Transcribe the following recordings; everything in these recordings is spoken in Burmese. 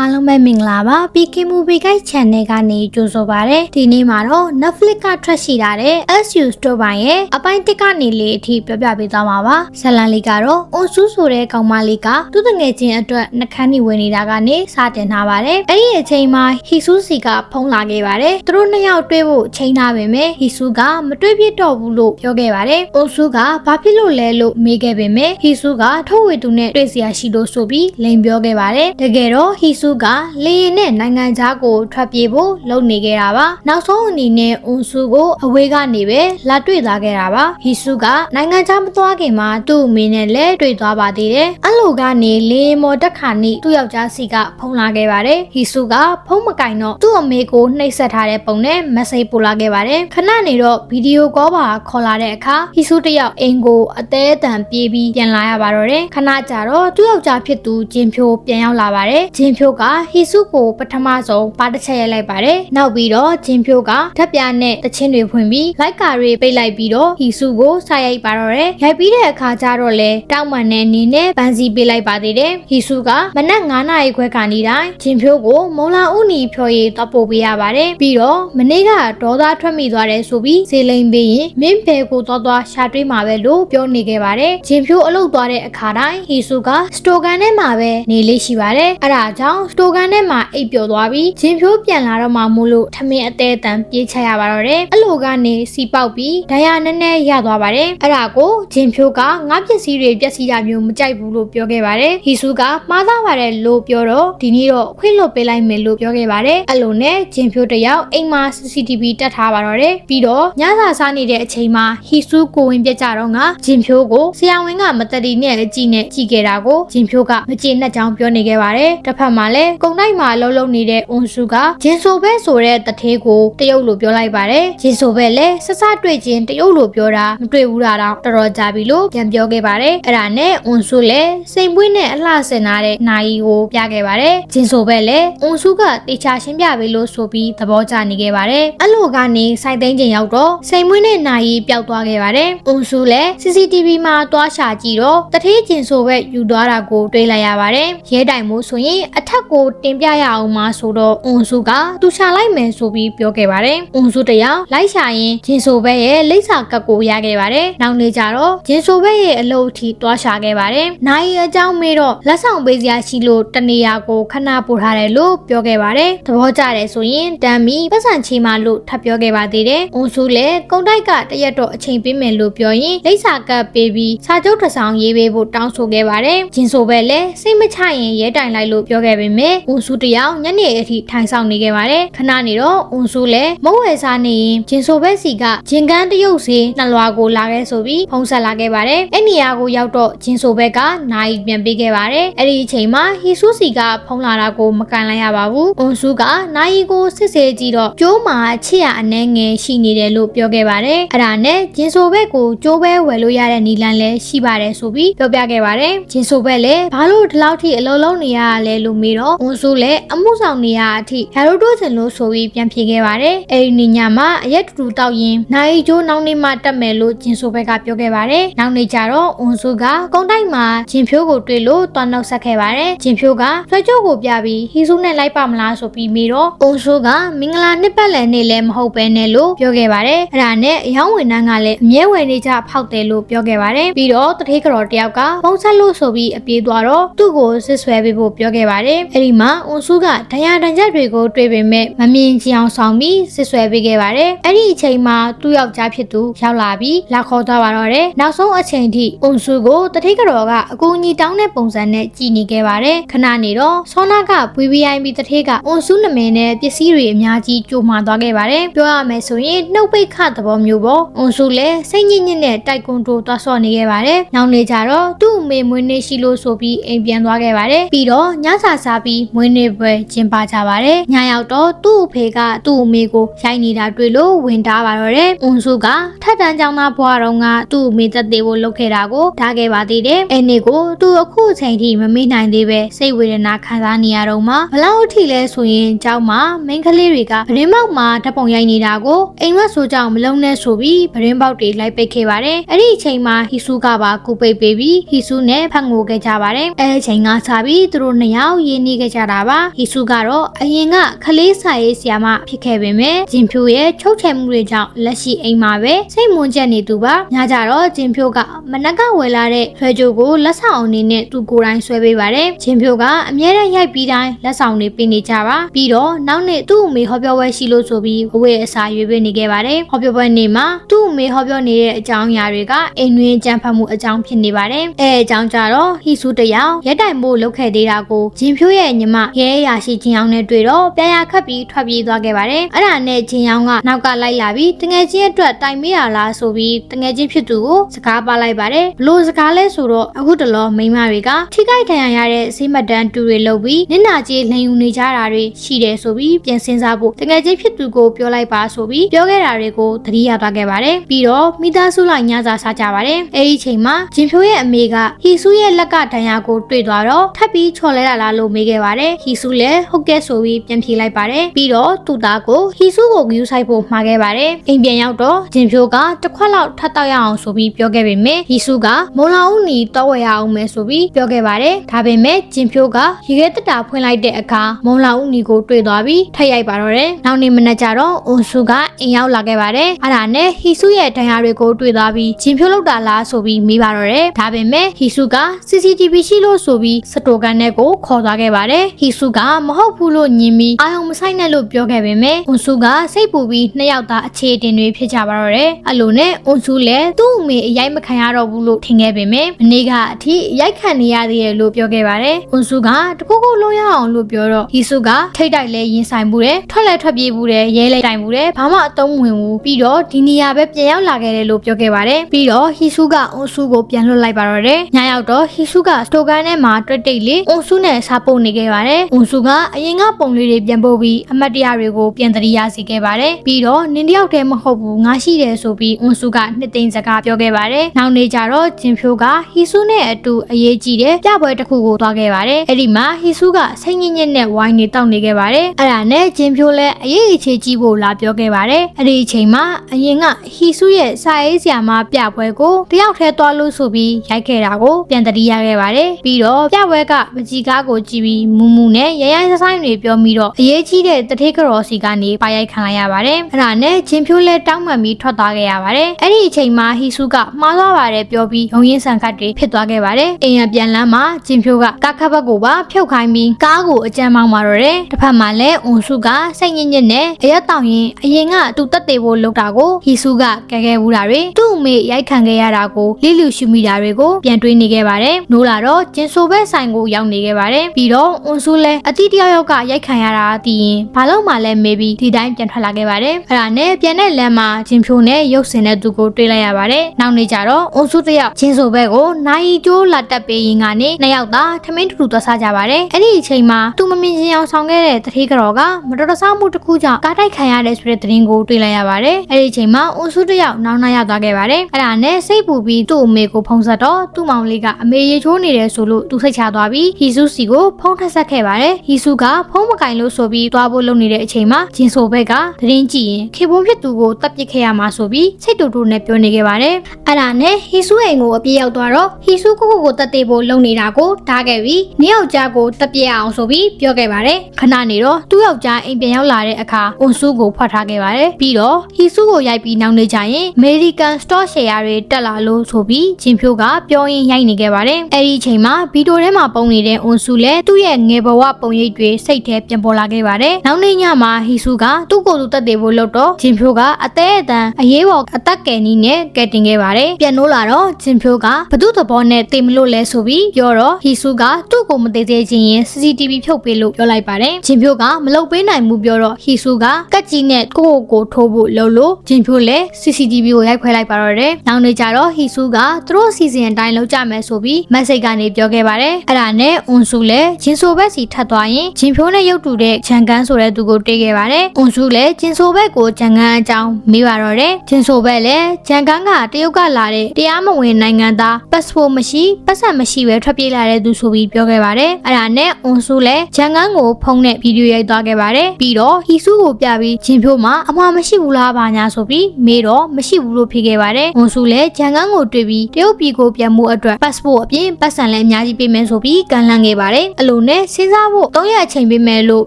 အားလုံးပဲမင်္ဂလာပါ PK Movie Guide Channel ကနေကြိုဆိုပါရစေဒီနေ့မှာတော့ Netflix ကထွက်ရှိလာတဲ့ SU Store ပိုင်းရဲ့အပိုင်းတစ်ကနေလေးအထိပြောပြပေးသွားမှာပါဇလန်လေးကတော့အွန်ဆူဆိုတဲ့ကောင်မလေးကသူ့တငယ်ချင်းအတွက်နှကန်းနေဝင်နေတာကနေစတင်ထားပါတယ်အဲ့ဒီအချိန်မှာဟီဆူစီကဖုန်းလာခဲ့ပါတယ်သူတို့နှစ်ယောက်တွေ့ဖို့ချိန်ထားပေမဲ့ဟီဆူကမတွေ့ဖြစ်တော့ဘူးလို့ပြောခဲ့ပါတယ်အွန်ဆူကဘာဖြစ်လို့လဲလို့မေးခဲ့ပေမဲ့ဟီဆူကထုတ်ဝေသူနဲ့တွေ့စရာရှိလို့ဆိုပြီးလိန်ပြောခဲ့ပါတယ်တကယ်တော့ဟီဆူကလေရင်နဲ့နိုင်ငံခြားကိုထွက်ပြေးဖို့လုပ်နေခဲ့တာပါနောက်ဆုံးအနေနဲ့အွန်ဆူကိုအဝေးကနေပဲလာတွေ့လာခဲ့တာပါဟီဆူကနိုင်ငံခြားမသွားခင်မှာသူ့အမေနဲ့လည်းတွေ့သွားပါသေးတယ်အဲ့လိုကနေလေရင်မော်တက်ခါနီသူ့ယောက်ျားစီကဖုန်းလာခဲ့ပါတယ်ဟီဆူကဖုန်းမကင်တော့သူ့အမေကိုနှိပ်စက်ထားတဲ့ပုံနဲ့မက်ဆေ့ပို့လာခဲ့ပါတယ်ခဏနေတော့ဗီဒီယိုကောပါခေါ်လာတဲ့အခါဟီဆူတယောက်အိမ်ကိုအသေးအတန်ပြေးပြီးပြန်လာရပါတော့တယ်ခဏကြာတော့သူ့ယောက်ျားဖြစ်သူဂျင်ဖြိုပြန်ရောက်လာပါတယ်ဂျင်ဖြိုကဟီဆူကိုပထမဆုံးပါတစ်ချက်ရိုက်လိုက်ပါတယ်နောက်ပြီးတော့ဂျင်ဖြိုကဓာတ်ပြားနဲ့တချင်းတွေဖွင့်ပြီးလိုက်ကာတွေပိတ်လိုက်ပြီးတော့ဟီဆူကိုဆိုက်ရိုက်ပါတော့တယ်ရိုက်ပြီးတဲ့အခါကျတော့လေတောက်မှန်တဲ့အနေနဲ့ပန်းစီပေးလိုက်ပါသေးတယ်ဟီဆူကမနက်9နာရီခွဲခါနေတိုင်းဂျင်ဖြိုကိုမုံလာဦးနီဖြော်ရည်တော့ပို့ပေးရပါတယ်ပြီးတော့မနေ့ကဒေါသထွက်မိသွားတယ်ဆိုပြီးဇေလိန်ပေးရင်မင်းဖဲကိုသွားသွားရှာတွေးမှာပဲလို့ပြောနေခဲ့ပါတယ်ဂျင်ဖြိုအလုပ်သွားတဲ့အခါတိုင်းဟီဆူကစတိုကန်ထဲမှာပဲနေလေးရှိပါတယ်အဲ့ဒါကြောင့်စတိုကန်ထဲမှာအိပ်ပျော်သွားပြီးဂျင်ဖြိုပြန်လာတော့မှမို့လို့ထမင်းအသေးအတန်ပြေးချရပါတော့တယ်အဲ့လိုကနေစီပေါက်ပြီးဒဏ်ရာနည်းနည်းရသွားပါတယ်အဲ့ဒါကိုဂျင်ဖြိုကငါပစ္စည်းတွေပျက်စီးတာမျိုးမကြိုက်ဘူးလို့ပြောခဲ့ပါတယ်ဟီဆူကမှားသားပါတယ်လို့ပြောတော့ဒီနေ့တော့ခွင့်လွတ်ပေးလိုက်မယ်လို့ပြောခဲ့ပါတယ်အဲ့လိုနဲ့ဂျင်ဖြိုတယောက်အိမ်မှာ CCTV တက်ထားပါတော့တယ်ပြီးတော့ညစာစားနေတဲ့အချိန်မှာဟီဆူကိုဝင်ပြကြတော့ငါဂျင်ဖြိုကိုဆရာဝန်ကမတတိနဲ့အကြည့်နဲ့ကြည့်ခဲ့တာကိုဂျင်ဖြိုကမကျေနပ်ကြောင်းပြောနေခဲ့ပါတယ်တစ်ဖက်မှာလည်းကုံတိုက်မှာလှုပ်လှုပ်နေတဲ့အွန်ဆူကဂျင်ဆိုဘဲဆိုတဲ့တထေးကိုတရုတ်လိုပြောလိုက်ပါတယ်ဂျင်ဆိုဘဲလည်းဆဆတွေ့ချင်းတရုတ်လိုပြောတာမတွေ့ဘူးတာတော့တော်တော်ကြာပြီလို့ပြန်ပြောခဲ့ပါတယ်အဲ့ဒါနဲ့အွန်ဆူလည်းစိန်ပွေးနဲ့အလှဆင်လာတဲ့နိုင်ကိုပြခဲ့ပါတယ်ဂျင်ဆိုဘဲလည်းအွန်ဆူကတေချာရှင်းပြပေးလို့ဆိုပြီးသဘောကျနေခဲ့ပါတယ်အဲ့လိုကနေစိုက်သိန်းချင်းရောက်တော့စိန်မွေးနဲ့နိုင်ပျောက်သွားခဲ့ပါတယ်အွန်ဆူလည်း CCTV မှာတွားရှာကြည့်တော့တထေးကျင်ဆိုဘက်ယူသွားတာကိုတွေ့လိုက်ရပါတယ်ရဲတိုင်မို့ဆိုရင်အထက်ကိုတင်ပြရအောင်မှာဆိုတော့အွန်ဆူကသူရှာလိုက်မယ်ဆိုပြီးပြောခဲ့ပါတယ်အွန်ဆူတယောက်လိုက်ရှာရင်ကျင်ဆိုဘက်ရဲ့လိပ်စာကပ်ကိုရခဲ့ပါတယ်နောက်နေကြတော့ကျင်ဆိုဘက်ရဲ့အလုပ်အထိတွားရှာခဲ့ပါတယ်နိုင်အကြောင်းမေးတော့လက်ဆောင်ပေးစရာရှိလို့တနေရာကိုခဏပို့ထားတယ်လို့ပြောခဲ့ပါတယ်သဘောကျတယ်ဆိုရင်တမ်းပြီးပတ်စံချီမလို့ထပ်ပြောခဲ့ပါသေးတယ်အွန်ဆူလည်းကုံတိုက်ကတရက်တော့အချိန်ပေးမယ်လို့ပြောရင်လိပ်စာကပ်ပေးပြီးစာချုပ်တစ်စောင်ရေးပေးဖို့တောင်းဆိုခဲ့ပါတယ်ဂျင်ဆိုဘက်လည်းစိတ်မချရင်ရဲတိုင်လိုက်လို့ပြောခဲ့ပေမဲ့အွန်ဆူတယောက်ညနေအထိထိုင်ဆောင်နေခဲ့ပါတယ်ခဏနေတော့အွန်ဆူလည်းမုံဝယ်စားနေရင်ဂျင်ဆိုဘက်စီကဂျင်ကန်းတရုတ်စီနှလွာကိုလာခဲ့ဆိုပြီးဖုံးဆက်လာခဲ့ပါတယ်အဲ့နေရာကိုရောက်တော့ဂျင်ဆိုဘက်ကနိုင်ပြန်ပေးခဲ့ပါတယ်အဲ့ဒီအချိန်မှာဟီဆူစီကဖုံးလာတာကိုမကန်လိုက်ရပါဘူးအွန်ဆူကနိုင်ကိုစစ်ဆေးကြည့်တော့ကျိုးမှာချစ်ရအနှဲငယ်ရှိနေတယ်လို့ပြောခဲ့ပါတယ်အဲ့ဒါနဲ့ဂျင်ဆိုဘက်ကိုကျိုးပဲဝယ်လို့ရတဲ့နီလန်လည်းရှိပါတယ်ဆိုပြီးပြောပြခဲ့ပါတယ်ဂျင်ဆိုဘက်လည်းဘာလို့ဒီလောက်ထိအလုံးလုံးနေရလဲလို့မေးတော့အွန်ဆူလည်းအမှုဆောင်နေရအထိဟယ်ရိုတိုစင်လို့ဆိုပြီးပြန်ဖြေခဲ့ပါတယ်အဲ့ဒီညမှာအရက်တူတူတောက်ရင်နိုင်ကျိုးနောက်နေမှတက်မယ်လို့ဂျင်ဆိုဘက်ကပြောခဲ့ပါတယ်နောက်နေကြတော့အွန်ဆူကကုန်းတိုက်မှာဂျင်ဖြိုးကိုတွေ့လို့တွားနှုတ်ဆက်ခဲ့ပါတယ်ဂျင်ဖြိုးကဆွဲကြိုးကိုပြပြီးဟီဆူနဲ့လိုက်ပါမလားဆိုပြီးမေးတော့အွန်ဆူကမင်္ဂလာနှစ်ပတ်လည်နေ့လည်းမဟုတ်ပဲနဲ့လို့ပြောခဲ့ပါတယ်အဲ့ဒါနဲ့အယောင်းဝင်နှန်းကလည်းအမြဲဝယ်နေကြဖောက်တယ်လို့ပြောခဲ့ပါတယ်ပြီးတော့တထေးကတော်တယောက်ကပုံဆက်လို့ဆိုပြီးအပြေးသွားတော့သူ့ကိုဆစ်ဆွဲပေးဖို့ပြောခဲ့ပါတယ်အဲ့ဒီမှာအွန်ဆူကဒဏ်ရာဒဏ်ချက်တွေကိုတွေးပေမဲ့မမြင်ချင်အောင်ဆောင်ပြီးဆစ်ဆွဲပေးခဲ့ပါတယ်အဲ့ဒီအချိန်မှာသူ့ယောက်ျားဖြစ်သူရောက်လာပြီးလာခေါ်သွားပါတော့တယ်နောက်ဆုံးအချိန်ထိအွန်ဆူကိုတထေးကတော်ကအကူအညီတောင်းတဲ့ပုံစံနဲ့ကြည်နေခဲ့ပါတယ်ခဏနေတော့ဆောနာက VVIP တထေးကအွန်ဆူနာမည်နဲ့ပစ္စည်းတွေအများကြီးကြိုမှာသွားခဲ့ပါတယ်ပြောရမယ်ဆိုရင်နှုတ်ပိတ်ခသဘောမျိုးပေါ့အွန်ဆူလည်းစိတ်ညစ်ညစ်နဲ့တိုက်ကွန်တိုသွားဆော့နေခဲ့ပါတယ်နောက်နေကြတော့သူ့အမေမွေးနေ့ရှိလို့ဆိုပြီးအိမ်ပြန်သွားခဲ့ပါတယ်ပြီးတော့ညစာစားပြီးမွေးနေ့ပွဲကျင်းပကြပါတယ်ညရောက်တော့သူ့အဖေကသူ့အမေကိုရိုက်နေတာတွေ့လို့ဝင်တာပါတော့တယ်အွန်ဆူကထက်တန်းကြောင်းသားဘွားတော်ကသူ့အမေသက်သေးကိုလုပ်ခဲ့တာကိုဒါးခဲ့ပါသေးတယ်အဲ့နေ့ကိုသူအခုအချိန်ထိမမေ့နိုင်သေးပဲစိတ်ဝေဒနာခံစားနေရတော့မှဘလောက်ထိလဲဆိုရင်ကြောက်မှာမိန်းကလေးတွေကဗရင်ပေါက်မှာဓာတ်ပုံရိုက်နေတာကိုအိမ်မက်ဆိုကြောင့်မလုံးနဲ့ဆိုပြီးဗရင်ပေါက်တွေလိုက်ပိတ်ခဲ့ပါတယ်အဲ့ဒီအချိန်မှာဟီဆူကပါကူပိတ်ပေးပြီးဟီဆူနဲ့ဖတ်ငိုခဲ့ကြပါတယ်အဲ့ဒီအချိန်ကစပြီးသူတို့နှစ်ယောက်ရင်းနှီးနေခဲ့ကြတာပါဟီဆူကတော့အရင်ကခလေးစာရေးဆရာမဖြစ်ခဲ့ပေမဲ့ဂျင်ဖြိုရဲ့ချုပ်ချယ်မှုတွေကြောင့်လက်ရှိအိမ်မှာပဲစိတ်မွန်ချက်နေသူပါညကြတော့ဂျင်ဖြိုကမနက်ကဝယ်လာတဲ့ဆွဲကြိုးကိုလက်ဆောင်အနေနဲ့သူကိုယ်တိုင်ဆွဲပေးပါတယ်ဂျင်ဖြိုကအမြဲတမ်းရိုက်ပြီးတိုင်းလက်ဆောင်တွေပေးနေကြပါပြီးတော့နောက်နေ့သူ့အမေဟောပြောပွဲရှိလို့ဆိုပြီးအဝေးအစာရွေးပေးနေခဲ့ပါတယ်ဟောပြောပွဲနေ့မှာသူ့အမေဟောပြောနေတဲ့အကြောင်းအရာတွေကအိမ်တွင်းကြံဖတ်မှုအကြောင်းဖြစ်နေပါတယ်အဲအကြောင်းကြတော့ဟီဆူတယောက်ရက်တိုင်ဖို့လုပ်ခဲ့သေးတာကိုဂျင်ဖြိုရဲ့ညီမရဲရရှိချင်းအောင်နဲ့တွေ့တော့ပြန်ရခတ်ပြီးထွက်ပြေးသွားခဲ့ပါတယ်အဲ့ဒါနဲ့ဂျင်အောင်ကနောက်ကလိုက်လာပြီးတငယ်ချင်းအတွက်တိုင်မေးရလားဆိုပြီးတငယ်ချင်းဖြစ်သူကိုစကားပါလိုက်ပါတယ်ဘလို့စကားလဲဆိုတော့အခုတလောမိန်းမတွေကထိခိုက်ဒဏ်ရာရတဲ့ဆေးမတန်းတူတွေလုပ်ပြီးနင့်နာကြီးလှန်ယူနေကြတာတွေရှိတယ်ဆိုပြီးပြန်စဉ်းစားဖို့တငယ်ချင်းဖြစ်သူကိုပြောလိုက်ပါဆိုပြီးပြောခဲ့တာတွေကိုသတိရသွားခဲ့ပါတယ်ပြီးတော့မိသားစုလိုက်ညစာစားကြပါတယ်အဲ့ဒီချိန်မှာဂျင်ဖြိုးရဲ့အမေကဟီဆူရဲ့လက်ကဒဏ်ရာကိုတွေ့သွားတော့ထပ်ပြီးချော်လဲလာလားလို့မေးခဲ့ပါတယ်ဟီဆူလည်းဟုတ်ကဲ့ဆိုပြီးပြန်ဖြေလိုက်ပါတယ်ပြီးတော့သူ့သားကိုဟီဆူကိုဂယူဆိုင်ဖို့မှာခဲ့ပါတယ်အိမ်ပြန်ရောက်တော့ဂျင်ဖြိုးကတစ်ခွက်လောက်ထပ်တောက်ရအောင်ဆိုပြီးပြောခဲ့ပေမဲ့ဟီဆူကမုံလာဦးနီတော့ဝယ်ရအောင်မယ်ဆိုပြီးပြောခဲ့ပါတယ်ဒါပေမဲ့ဂျင်ဖြိုးကရေခဲတက်တာဖွင့်လိုက်တဲ့အခါမုံလာဦးနီကိုတွေ့သွားပြီးထပ်ရိုက်ပါတော့တယ်နောက်နေ့မနက်ကျတော့အွန်ဆူကအိမ်ရောက်လာခဲ့ပါတယ်အဲ့ဒါနဲ့ဟီဆူရဲ့ဒဏ်ရာတွေကိုတွေ့သွားပြီးဂျင်ဖြိုးလောက်တာလားဆိုပြီးမေးပါတော့တယ်ဒါပေမဲ့ဟီဆူက CCTV ရှိလို့ဆိုပြီးစတိုကန်နဲ့ကိုခေါ်သွားခဲ့ပါတယ်ဟီဆူကမဟုတ်ဘူးလို့ညင်ပြီးအာယုံမဆိုင်နဲ့လို့ပြောခဲ့ပေမဲ့အွန်ဆူကစိတ်ပူပြီးနှစ်ယောက်သားအခြေအတင်တွေဖြစ်ကြပါတော့တယ်အဲ့လိုနဲ့အွန်ဆူလည်းသူ့အမေအရိုက်မခံရတော့ဘူးလို့ထင်ခဲ့ပေမဲ့မနေ့ကအထိရိုက်ခံနေရသေးတယ်လို့ပြောခဲ့ပါတယ်အွန်ဆူကတကူကူလုံးရအောင်လို့ပြောတော့ဟီဆူကထိတ်တိုက်လဲရင်ဆိုင်မှုတယ်ထွက်လဲထွက်ပြေးမှုတယ်ရဲလဲတိုင်မှုတယ်ဘာမှအသုံးမဝင်ဘူးပြီးတော့ဒီနေရာပဲပြန်ရောက်လာခဲ့တယ်လို့ပြောခဲ့ပါတယ်ပြီးတော့ဟီဆူကအွန်ဆူကိုပြန်လွှတ်လိုက်ပါတော့တယ်ညရောက်တော့ဟီဆူကစတိုကန်ထဲမှာတွေ့တိတ်လေးအွန်ဆူနဲ့စားပုတ်နေခဲ့ပါတယ်အွန်ဆူကအရင်ကပုံလေးတွေပြန်ပို့ပြီးအမတ်တရားတွေကိုပြန်တရိယာစီခဲ့ပါတယ်ပြီးတော့နင်းတယောက်တည်းမဟုတ်ဘူးငါရှိတယ်ဆိုပြီးအွန်ဆူကနှစ်သိန်းစကားပြောခဲ့ပါတယ်နောက်နေ့ကျတော့ဂျင်ဖြိုကဟီဆူနဲ့အတူအရေးကြီးတဲ့ပြပွဲတစ်ခုကိုသွားခဲ့ပါတယ်အဲ့ဒီမှာဟီဆူကစိတ်ညစ်ညစ်နဲ့ဝိုင်းနေတောက်နေခဲ့ပါတယ်အဲ့ဒါနဲ့ဂျင်ဖြိုလည်းအရေးအချေကြီးဖို့လာပြောခဲ့ပါတယ်အဲ့ဒီအချိန်မှာအရင်ကဟီဆူရဲ့စာရေးဆရာမပြပွဲကိုတယောက်တည်းသွားလို့ဆိုပြီးရိုက်ခဲ့တာကိုပြန်တတိရခဲ့ပါတယ်ပြီးတော့ပြပွဲကပကြီးကားကိုကြည့်ပြီးမူမူနဲ့ရရဆဆိုင်တွေပြောပြီးတော့အရေးကြီးတဲ့တထေးကရော်စီကနေပါရိုက်ခံလိုက်ရပါတယ်အဲ့ဒါနဲ့ဂျင်ဖြိုလည်းတောင်းပန်ပြီးထွက်သွားခဲ့ရပါတယ်အဲ့ဒီအချိန်မှာဟီဆူကမှားသွားပါတယ်ပြောပြီးရုံရင်းဆန်ခတ်တွေဖြစ်သွားခဲ့ပါတယ်အိမ်ရပြန်လမ်းမှာဂျင်ဖြိုကကားခတ်ဘက်ကိုပါဖြုတ်ခိုင်းပြီးကားကိုအကြမ်းမောင်းมาတော့တယ်တစ်ဖက်မှာလည်းအွန်စုကစိတ်ညစ်ညစ်နဲ့အရက်တောင်ရင်အရင်ကသူတက်သေးဖို့လုပ်တာကိုဟီဆူကကဲခဲဘူးတာတွေသူ့အမေရိုက်ခံခဲ့ရတာကိုလိလူရှုမိတာတွေကိုပြန်တွေးနေခဲ့ပါတယ်နိုးလာတော့ဂျင်ဆိုဘက်ဆိုင်ကိုရောက်နေခဲ့ပါတယ်ပြီးတော့အွန်စုလည်းအတိတယောက်ယောက်ကရိုက်ခံရတာသိရင်ဘာလို့မှလည်းမေးပြီးဒီတိုင်းပြန်ထွက်လာခဲ့ပါတယ်အဲ့ဒါနဲ့ပြန်တဲ့လမ်းမှာဂျင်ဖြိုနဲ့ရုပ်စင်တဲ့သူကိုတွေ့လိုက်ရပါတယ်နောက်နေ့ကျတော့အွန်စုတစ်ယောက်ဂျင်ဆိုဘက်ကိုနိုင်ကျိုးလာတက်ပေးရင်ကနေနှစ်ယောက်သာထမင်းတူတူသွားစားကြပါတယ်အဲ့ဒီအချိန်မှာသူမမြင်ချင်အောင်ဆောင်ခဲ့တဲ့တထေးကတော်ကမတော်တဆမှုတစ်ခုကြောင့်ကားတိုက်ခံရတယ်ဆိုတဲ့သတင်းကိုတွေ့လိုက်ရပါတယ်အဲ့ဒီအချိန်မှာအွန်စုတစ်ယောက်နောက်နောက်ရောက်သွားခဲ့ပါတယ်အဲ့ဒါနဲ့စိတ်ပူပြီးသူ့အမေကိုဖုံးဆက်တော့သူ့မောင်လေးကအမေရေချိုးနေတယ်ဆိုလို့သူစိတ်ချသွားပြီးဟီစုစီကိုဖုံးထက်ဆက်ခဲ့ပါတယ်ဟီစုကဖုံးမကင်လို့ဆိုပြီးသွားဖို့လုပ်နေတဲ့အချိန်မှာဂျင်ဆိုဘက်ကသတင်းကြည့်ရင်ခေဘုံဖြစ်သူကိုတပ်ပစ်ခဲ့ရမှာဆိုပြီးစိတ်တူတူနဲ့ပြောနေခဲ့ပါတယ်အဲ့ဒါနဲ့ဟီစုအိမ်ကိုအပြေးရောက်သွားတော့ဟီစုကိုကိုကိုတက်သေးဖို့လုပ်နေတာကိုတားခဲ့ပြီးနှစ်ယောက်ကြားကိုတပ်ပစ်အောင်ဆိုပြီးပြောခဲ့ပါတယ်ခဏနေတော့သူ့ယောက်ျားအိမ်ပြန်ရောက်လာတဲ့အခါအွန်စုကိုဖွက်ထားခဲ့ပါတယ်ပြီးတော့ဟီစုကိုရိုက်ပြီးနောက်နေကြရင် American Store Share တွေတက်လာလို့ဆိုပြီးဂျင်ဖြိုးကပြောရင်းရိုက်နေခဲ့ပါတယ်အဲ့ဒီအချိန်မှာဗီဒီယိုထဲမှာပုံနေတဲ့အွန်စုလည်းသူ့ရဲ့ငယ်ဘဝပုံရိပ်တွေစိတ်ထဲပြန်ပေါ်လာခဲ့ပါတယ်နောက်နေ့ညမှာဟီစုကသူ့ကိုယ်သူတက်သေးဖို့လုပ်တော့ဂျင်ဖြိုးကအသေးအတန်အရေးပေါ်အသက်ကယ်နီးနဲ့ကယ်တင်ခဲ့ပါတယ်ပြန်လို့လာတော့ဂျင်ဖြိုးကဘသူ့သဘောနဲ့တင်မလို့လဲဆိုပြီးပြောတော့ဟီစုကသူ့ကိုမသေးသေးချင်းရင် CCTV ဖြုတ်ပေးလို့ပြောလိုက်ပါတယ်ဂျင်ဖြိုးကမလုပ်ပေးနိုင်ဘူးပြောတော့ဟီစုကကက်ကြီးနဲ့ကိုကိုကိုထိုးဖို့လုပ်လို့ဂျင်ဖြိုးလည်း CCTV ကိုရိုက်ခွဲလိုက်ပါတော့တယ်နောက်နေ့ကျတော့ဟီစုကသူတို့စီစဉ်အတိုင်းလုပ်ကြမယ်ဆိုပြီးမက်ဆေ့ကနေပြောခဲ့ပါတယ်အဲ့ဒါနဲ့အွန်စုလည်းဂျင်ဆိုဘက်စီထပ်သွားရင်ဂျင်ဖြိုးနဲ့ရုပ်တူတဲ့ဂျန်ကန်ဆိုတဲ့သူကိုတွေ့ခဲ့ပါတယ်အွန်စုလည်းဂျင်ဆိုဘက်ကိုဂျန်ကန်အကြောင်းမေးပါတော့တယ်ဂျင်ဆိုဘက်လည်းဂျန်ကန်ကတရုတ်ကလာတဲ့တရားမဝင်နိုင်ငံသားပတ်စပို့မရှိပတ်စံမရှိပဲထွက်ပြေးလာတဲ့သူဆိုပြီးပြောခဲ့ပါတယ်အဲ့ဒါနဲ့အွန်စုလည်းဂျန်ကန်ကိုဖုန်းနဲ့ဗီဒီယိုရိုက်သွားခဲ့ပါတယ်ပြီးတော့ဟီစုကိုပြပြီးဂျင်ဖြိုးမှာအမှားမရှိဘူးလားပါညာဆိုပြီးမေးတော့မရှိဘူးလို့ဖြေခဲ့ပါတယ်အွန်စုလည်းဂျန်ကန်ကိုတွေ့ပြီးတရုတ်ပြည်ကိုပြန်မှုအတွက် passport အပြင်ပတ်စံလည်းအများကြီးပေးမယ်ဆိုပြီးကန်လှန်ခဲ့ပါတယ်အလိုလို့နဲ့စဉ်းစားဖို့၃ရက်အချိန်ပေးမယ်လို့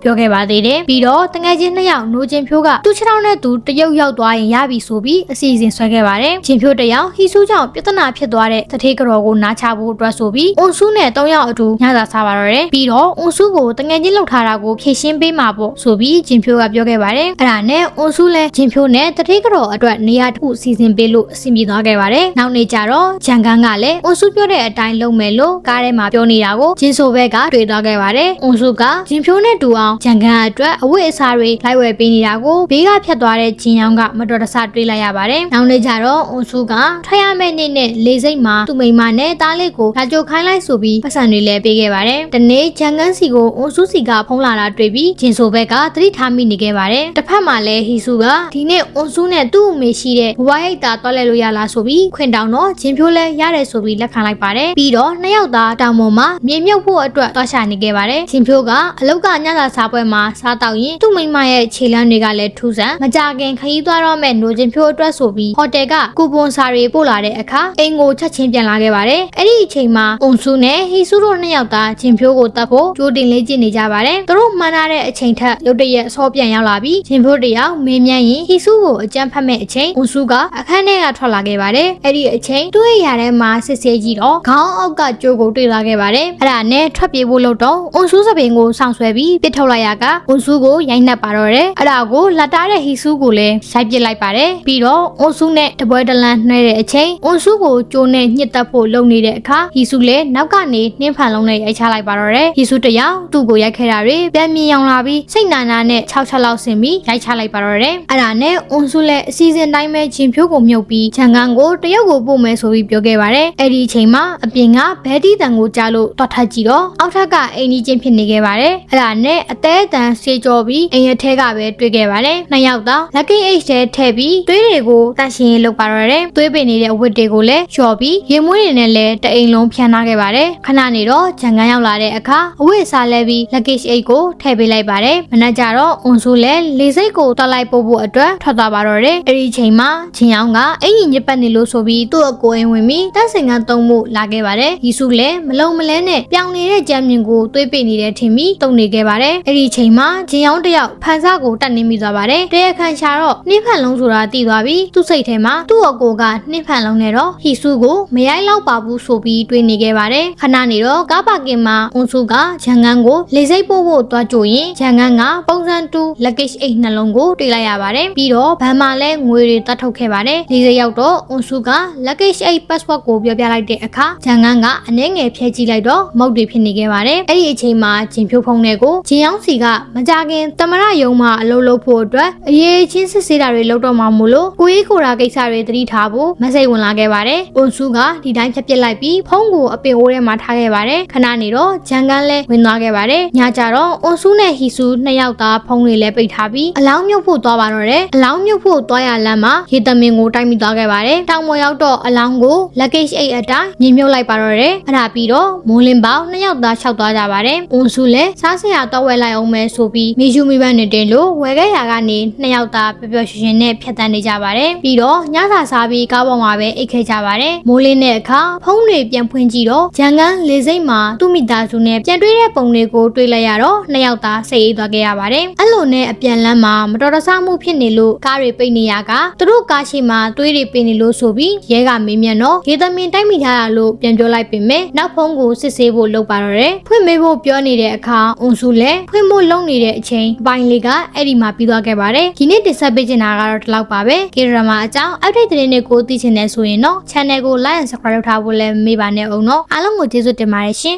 ပြောခဲ့ပါသေးတယ်ပြီးတော့တငယ်ချင်းနှစ်ယောက်နိုးချင်းဖြိုးကသူ့ခြေထောက်နဲ့သူတရုတ်ရောက်သွားရင်ရပြီဆိုပြီးအစီအစဉ်ဆွဲခဲ့ပါတယ်ချင်းဖြိုးတစ်ယောက်ဟီဆူကြောင့်ပြဿနာဖြစ်သွားတဲ့တထေးကြော်ကိုနားချဖို့အတွက်ဆိုပြီးအွန်ဆူနဲ့၃ယောက်အတူညစာစားပါတော့တယ်ပြီးတော့အွန်ဆူကိုတငယ်ချင်းလောက်ထားတာကိုဖြည့်ရှင်းပေးမှာပေါ့ဆိုပြီးချင်းဖြိုးကပြောခဲ့ပါတယ်အဲ့ဒါနဲ့အွန်ဆူလည်းချင်းဖြိုးနဲ့တထေးကြော်အတွက်နေရာတစ်ခုစီစဉ်ပေးလို့အဆင်ပြေသွားခဲ့ပါတယ်နောက်နေ့ကျတော့ဂျန်ကန်ကလည်းအွန်ဆူပြောတဲ့အတိုင်းလုပ်မယ်လို့ကားထဲမှာပြောနေတာကိုဂျင်းဆိုဘက်ကတွေ့သွားခဲ့ပါတယ်အွန်ဆူကဂျင်းဖြိုးနဲ့တူအောင်ဂျန်ကန်အတွက်အဝတ်အစားတွေလိုက်ဝယ်ပေးနေတာကိုဘေးကဖြတ်သွားတဲ့ဂျင်းယောင်ကမတော်တဆတွေ့လိုက်ရပါတယ်နောက်နေ့ကျတော့အွန်ဆူကထွက်ရမယ့်နေ့နဲ့လေစိတ်မှာသူ့မိန်းမနဲ့တားလေးကိုလာကြိုခိုင်းလိုက်ဆိုပြီးပတ်စံတွေလည်းပေးခဲ့ပါတယ်တနေ့ဂျန်ကန်စီကိုအွန်ဆူစီကဖုံးလာတာတွေ့ပြီးဂျင်းဆိုဘက်ကသတိထားမိနေခဲ့ပါတယ်တစ်ဖက်မှာလည်းဟီဆူကဒီနေ့အွန်ဆူနဲ့သူ့အမေရှိတဲ့ဘဝရိတ်တာတွားလဲလို့ရလားဆိုပြီးခွင်တောင်တော့ဂျင်းဖြိုးလဲရတယ်ဆိုပြီးလက်ခံလိုက်ပါတယ်ပြီးတော့နှစ်ယောက်သားတောင်ပေါ်မှာမြေမြုပ်ဖို့အတွက်တွားရှာနေခဲ့ပါတယ်ဂျင်းဖြိုးကအလောက်ကညစာစားပွဲမှာစားတောက်ရင်သူ့မိန်းမရဲ့ခြေလမ်းတွေကလည်းထူးဆန်းမကြခင်ခရီးသွားတော့မဲ့နိုဂျင်းဖြိုးအတွက်ဆိုပြီးဟိုတယ်ကကူပွန်စာတွေပို့လာတဲ့အခါအိမ်ကိုချက်ချင်းပြန်လာခဲ့ပါတယ်အဲ့ဒီအချိန်မှာအွန်ဆူနဲ့ဟီဆူတို့နှစ်ယောက်သားဂျင်းဖြိုးကိုတတ်ဖို့ကြိုတင်လေးကျင့်နေကြပါတယ်သူတို့မှန်းထားတဲ့အချိန်ထက်ရုတ်တရက်ဆောပြန်ရောက်လာပြီးဂျင်းဖြိုးတယောက်မေးမြန်းရင်ဟီဆူကိုအကြမ်းဖက်မဲ့အချိန်အွန်ဆူကအခန်းထဲကထွက်လာခဲ့ပါတယ်အဲ့ဒီအချိန်သူ့ရဲ့ရာထဲမှာစစ်ဆေးကြည့်တော့ခေါင်းအောက်ကကြိုးကိုတွေ့လာခဲ့ပါတယ်အဲ့ဒါနဲ့ထွက်ပြေးဖို့လို့တော့အွန်ဆူစပင်ကိုစောင့်ဆွဲပြီးပစ်ထုတ်လိုက်ရကအွန်ဆူကိုရိုက်နှက်ပါတော့တယ်အဲ့ဒါကိုလက်တားတဲ့ဟီဆူကိုလည်းရိုက်ပစ်လိုက်ပါတယ်ပြီးတော့အွန်ဆူနဲ့တပွဲတလန်းနှဲတဲ့အချိန်အွန်ဆူကိုကြိုးနဲ့ညှစ်တက်ဖို့လုပ်နေတဲ့အခါဟီဆူလည်းနောက်ကနေနှင်းဖန်လုံးနဲ့ရိုက်ချလိုက်ပါတော့တယ်ဟီဆူတယောက်သူ့ကိုရိုက်ခဲ့တာတွေပြန်မြင်အောင်လာပြီးစိတ်နာနာနဲ့6ချက်လောက်ဆင်ပြီးရိုက်ချလိုက်ပါတော့တယ်အဲ့ဒါနဲ့အွန်ဆူလည်းအစီအစဉ်တိုင်းပဲချင်းဖြိုးကိုမြုပ်ပြီးဂျန်ကန်ကိုတရုတ်ကိုပို့မယ်ဆိုပြီးပြောခဲ့ပါတယ်အဲ့ဒီအချိန်မှာအပြင်ကဘဲတီတန်ကိုကြားလို့တွတ်ထက်ကြည့်တော့အောက်ထက်ကအိမ်ကြီးချင်းဖြစ်နေခဲ့ပါတယ်အဲ့ဒါနဲ့အသေးအတန်ဆေးကြောပြီးအိမ်ရထဲကပဲတွေ့ခဲ့ပါတယ်နှစ်ယောက်သား lucky h ထဲထည့်ပြီးသွေးတွေကိုတန့်ရှင်းရေးလုပ်ပါတော့တယ်သွေးပင်နေတဲ့အဝတ်တွေကိုလည်းလျှော်ပြီးရေမွေးတွေနဲ့လည်းတအိမ်လုံးဖြန်းထားခဲ့ပါတယ်ခဏနေတော့ဂျန်ကန်ရောက်လာတဲ့အခါအဝတ်အစားလဲပြီး lucky h ကိုထည့်ပေးလိုက်ပါတယ်မနက်ကျတော့အွန်ဆူလည်းလေစိတ်ကိုတွက်လိုက်ပို့ဖို့အတွက်ထွက်သွားပါတော့တယ်အဲ့ဒီအချိန်မှာချင်းယောင်ကအင်ကြီးညစ်ပတ်နေလို့ဆိုပြီးသူ့အကိုအိမ်ဝင်ပြီးတက်စင်ကသုံးဖို့လာခဲ့ပါတယ်ရီစုလည်းမလုံမလဲနဲ့ပြောင်နေတဲ့ကြမ်းမြင်ကိုသွေးပိနေတဲ့ထင်ပြီးတုံနေခဲ့ပါတယ်အဲ့ဒီအချိန်မှာချင်းယောင်တယောက်ဖန်ဆကိုတတ်နေမိသွားပါတယ်တရခန်ချာတော့နှင်းဖန်လုံးဆိုတာသိသွားပြီးသူ့စိတ်ထဲမှာသူ့အကိုကနှင်းဖန်လုံးနဲ့တော့ဟီစုကိုမရိုက်လောက်ပါဘူးဆိုပြီးတွေးနေခဲ့ပါတယ်ခဏနေတော့ကားပါကင်မှာအွန်စုကဂျန်ကန်ကိုလေစိတ်ပို့ဖို့တွားကြိုရင်ဂျန်ကန်ကပုံစံတူ luggage အိတ်နှလုံးကိုတွေ့လိုက်ရပါတယ်ပြီးတော့ဘန်မှာလဲငွေတွေတတ်ထုတ်ခဲ့ပါတယ်လေစိတ်ရောက်တော့အွန်စုက luggage အိတ် passport ကိုပြောပြလိုက်တဲ့အခါဂျန်ကန်ကအနှဲငယ်ဖျက်ကြည့်လိုက်တော့မုတ်တွေဖြစ်နေခဲ့ပါတယ်အဲ့ဒီအချိန်မှာဂျင်ဖြိုးဖုံးတဲ့ကိုဂျင်ယောင်းစီကမကြခင်တမရယုံမှာအလုပ်လုပ်ဖို့အတွက်အရေးချင်းစစ်ဆေးတာတွေလုပ်တော့မှမို့လို့ကိုကြီးကိုရာကိစ္စတွေသတိထားဖို့မစိတ်ဝင်လာခဲ့ပါတယ်အွန်စုကဒီတိုင်းဖြတ်ပစ်လိုက်ပြီးဖုံးကိုအပင်အိုးထဲမှာထားခဲ့ပါတယ်ခဏနေတော့ဂျန်ကန်လဲဝင်သွားခဲ့ပါတယ်ညကြတော့အွန်စုနဲ့ဟီဆူနှစ်ယောက်သားဖုံးတွေလဲပိတ်ထားပြီးအလောင်းမြုပ်ဖို့သွားပါတော့တယ်အလောင်းမြုပ်ဖို့သွားရလမ်းမှာရေသမင်ကိုတိုက်မိသွားခဲ့ပါတယ်တောင်ပေါ်ရောက်တော့အလောင်းကို luggage အိတ်အတိုင်းမြင်မြုပ်လိုက်ပါတော့တယ်အဲ့ဒါပြီးတော့မိုးလင်းပေါင်းနှစ်ယောက်သားလျှောက်သွားကြပါတယ်အွန်စုလဲစားစရာတော့ဝဲလိုက်အောင်မဲဆိုပြီးမီရှူမီပန်းနေတင်လို့ဝယ်ခဲ့ရကနေနှစ်ယောက်သားပျော်ပျော်ရွှင်ရွှင်နဲ့ဖြတ်တန်းနေကြပါတယ်ပြီးတော့ညစာစားပြီးကားပေါ်မှာပဲအိတ်ခဲ့ကြပါတယ်မိုးလင်းတဲ့အခါဖုံးတွေပြန်ဖွင့်ကြည့်တော့ဂျန်ကန်လေစိတ်မှာသူ့မိသားစုနဲ့ပြန်တွေ့တဲ့ပုံတွေကိုတွေ့လိုက်ရတော့နှစ်ယောက်သားစိတ်အေးသွားခဲ့ရပါတယ်အဲ့လိုနဲ့အပြန်လမ်းမှာမတော်တဆမှုဖြစ်နေလို့ကားတွေပိတ်နေရကသူတို့ကားရှိမှာသွေးတွေပိတ်နေလို့ဆိုပြီးရဲကမေးမြန်းတော့ရေသမင်တိုက်မိထားတာလို့ပြန်ပြောလိုက်ပေမဲ့နောက်ဖုံးကိုစစ်ဆေးဖို့လုပ်ပါတော့တယ်ဖွင့်မေးဖို့ပြောနေတဲ့အခါအွန်စုလည်းဖွင့်ဖို့လုပ်နေတဲ့အချိန်အပိုင်းလေးကအဲ့ဒီမှာပြီးသွားခဲ့ပါတယ်ဒီနေ့တင်ဆက်ပေးချင်တာကတော့ဒီလောက်ပါပဲကေရမာအကြောင်း update သတင်းတွေကိုသိချင်တယ်ဆိုရင်တော့ channel ကို like and subscribe လုပ်ထားဖို့လည်းမေ့ပါနဲ့အောင်နော်အားလုံးကိုကျေးဇူးတင်ပါတယ်ရှင်